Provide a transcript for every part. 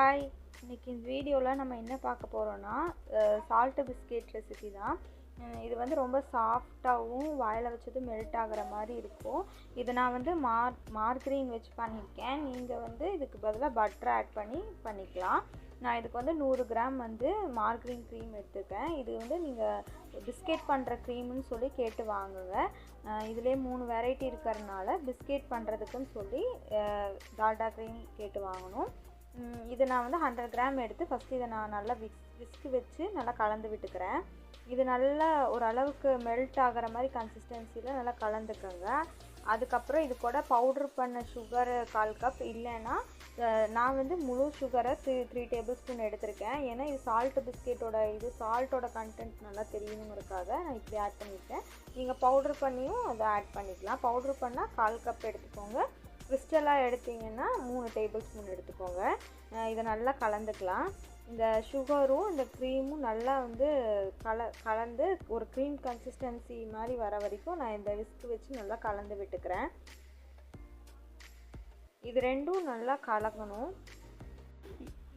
Hi இன்றைக்கி இந்த வீடியோவில் நம்ம என்ன பார்க்க போகிறோன்னா சால்ட்டு பிஸ்கெட் ரெசிபி தான். இது வந்து ரொம்ப சாஃப்டாகவும் வாயில் வச்சது மெல்ட் ஆகிற மாதிரி இருக்கும். இதை நான் வந்து மார் மார்கரீன் வச்சு பண்ணியிருக்கேன். நீங்கள் வந்து இதுக்கு பதிலாக பட்டர் ஆட் பண்ணி பண்ணிக்கலாம். நான் இதுக்கு வந்து நூறு கிராம் வந்து மார்கரீன் க்ரீம் எடுத்துருக்கேன். இது வந்து நீங்கள் பிஸ்கெட் பண்ணுற க்ரீம்னு சொல்லி கேட்டு வாங்குங்க. இதுலேயே மூணு வெரைட்டி இருக்கிறதுனால பிஸ்கெட் பண்ணுறதுக்குன்னு சொல்லி டால்டா க்ரீம் கேட்டு வாங்கணும். இது நான் வந்து ஹண்ட்ரட் கிராம் எடுத்து ஃபஸ்ட்டு இதை நான் நல்லா விஸ் விஸ்கு வச்சு நல்லா கலந்து விட்டுக்கிறேன். இது நல்லா ஓரளவுக்கு மெல்ட் ஆகிற மாதிரி கன்சிஸ்டன்சியில் நல்லா கலந்துக்கோங்க. அதுக்கப்புறம் இது கூட பவுட்ரு பண்ண சுகர் கால் கப் இல்லைன்னா நான் வந்து முழு சுகரை த்ரீ த்ரீ டேபிள் ஸ்பூன் எடுத்திருக்கேன். ஏன்னா இது சால்ட்டு பிஸ்கெட்டோட இது சால்ட்டோட கண்டென்ட் நல்லா தெரியணுங்கிறதுக்காக நான் இப்படி ஆட் பண்ணியிருக்கேன். நீங்கள் பவுட்ரு பண்ணியும் அதை ஆட் பண்ணிக்கலாம். பவுட்ரு பண்ணால் கால் கப் எடுத்துக்கோங்க. கிறிஸ்டலாக எடுத்தீங்கன்னா மூணு டேபிள் ஸ்பூன் எடுத்துக்கோங்க. இதை நல்லா கலந்துக்கலாம். இந்த சுகரும் இந்த க்ரீமும் நல்லா வந்து கல கலந்து ஒரு க்ரீம் கன்சிஸ்டன்சி மாதிரி வர வரைக்கும் நான் இந்த விஸ்க் வச்சு நல்லா கலந்து விட்டுக்கிறேன். இது ரெண்டும் நல்லா கலக்கணும்.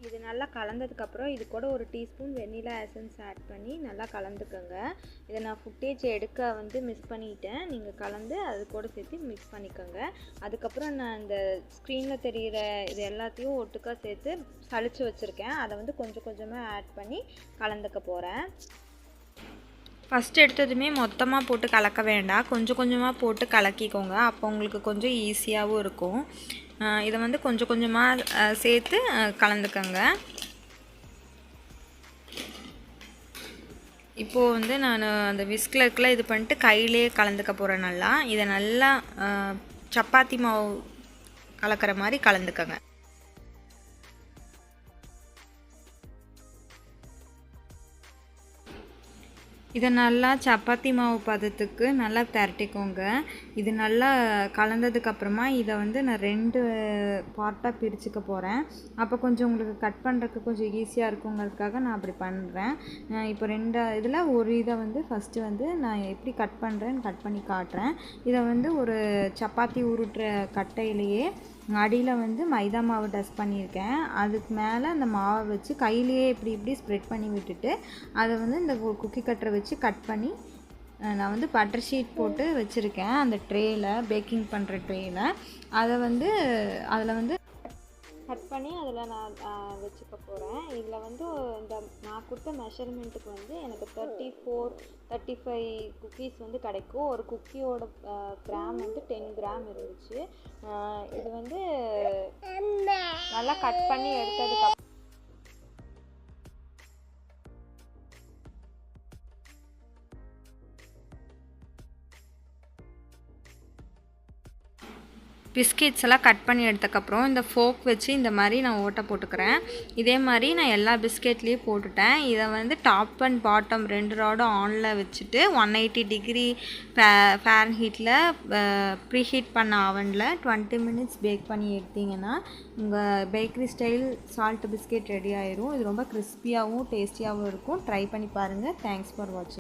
இது நல்லா கலந்ததுக்கப்புறம் இது கூட ஒரு டீஸ்பூன் வெண்ணிலா எசன்ஸ் ஆட் பண்ணி நல்லா கலந்துக்கோங்க. இதை நான் ஃபுட்டேஜ் எடுக்க வந்து மிஸ் பண்ணிட்டேன். நீங்கள் கலந்து அது கூட சேர்த்து மிக்ஸ் பண்ணிக்கோங்க. அதுக்கப்புறம் நான் இந்த ஸ்க்ரீனில் தெரிகிற இது எல்லாத்தையும் ஒட்டுக்கா சேர்த்து சளிச்சு வச்சுருக்கேன். அதை வந்து கொஞ்சம் கொஞ்சமாக ஆட் பண்ணி கலந்துக்க போகிறேன் ஃபஸ்ட்டு எடுத்ததுமே மொத்தமாக போட்டு கலக்க வேண்டாம். கொஞ்சம் கொஞ்சமாக போட்டு கலக்கிக்கோங்க. அப்போ உங்களுக்கு கொஞ்சம் ஈஸியாகவும் இருக்கும். இதை வந்து கொஞ்சம் கொஞ்சமாக சேர்த்து கலந்துக்கோங்க. இப்போது வந்து நான் அந்த விஸ்கில் இருக்கில் இது பண்ணிட்டு கையிலே கலந்துக்க போகிறேன் நல்லா. இதை நல்லா சப்பாத்தி மாவு கலக்கிற மாதிரி கலந்துக்கங்க. இதை நல்லா சப்பாத்தி மாவு பதத்துக்கு நல்லா திரட்டிக்கோங்க. இது நல்லா கலந்ததுக்கப்புறமா இதை வந்து நான் ரெண்டு பார்ட்டாக பிரிச்சுக்க போகிறேன் அப்போ கொஞ்சம் உங்களுக்கு கட் பண்ணுறதுக்கு கொஞ்சம் ஈஸியாக இருக்குங்கிறதுக்காக நான் அப்படி பண்ணுறேன் இப்போ ரெண்டு இதில் ஒரு இதை வந்து ஃபஸ்ட்டு வந்து நான் எப்படி கட் பண்ணுறேன்னு கட் பண்ணி காட்டுறேன். இதை வந்து ஒரு சப்பாத்தி உருட்டுற கட்டையிலேயே அடியில் வந்து மைதா மாவு டஸ்ட் பண்ணியிருக்கேன். அதுக்கு மேலே அந்த மாவை வச்சு கையிலேயே இப்படி இப்படி ஸ்ப்ரெட் பண்ணி விட்டுட்டு அதை வந்து இந்த குக்கி கட்டரை வச்சு கட் பண்ணி நான் வந்து பட்டர் ஷீட் போட்டு வச்சுருக்கேன். அந்த ட்ரேயில் பேக்கிங் பண்ணுற ட்ரேயில் அதை வந்து அதில் வந்து கட் பண்ணி அதில் நான் வச்சுக்க போகிறேன் இதில் வந்து இந்த நான் கொடுத்த மெஷர்மெண்ட்டுக்கு வந்து எனக்கு thirty four thirty five cookies வந்து கிடைக்கும். ஒரு குக்கியோட கிராம் வந்து டென் கிராம் இருந்துச்சு. இது வந்து நல்லா கட் பண்ணி எடுத்ததுக்கு பிஸ்கெட்ஸ் எல்லாம் கட் பண்ணி எடுத்தக்கப்புறம் இந்த ஃபோக் வச்சு இந்த மாதிரி நான் ஓட்டை போட்டுக்கிறேன். இதே மாதிரி நான் எல்லா பிஸ்கெட்லேயும் போட்டுட்டேன். இதை வந்து டாப் அண்ட் பாட்டம் ரெண்டு ராடும் ஆனில் வச்சுட்டு ஒன் எயிட்டி டிகிரி ஃபேன் ஹீட்டில் ப்ரீஹீட் பண்ண அவனில் டுவெண்ட்டி மினிட்ஸ் பேக் பண்ணி எடுத்தீங்கன்னா உங்கள் bakery style salt biscuit ready ஆயிரும். இது ரொம்ப கிறிஸ்பியாகவும் டேஸ்டியாகவும் இருக்கும். ட்ரை பண்ணி பாருங்கள் தேங்க்ஸ் ஃபார் வாட்சிங்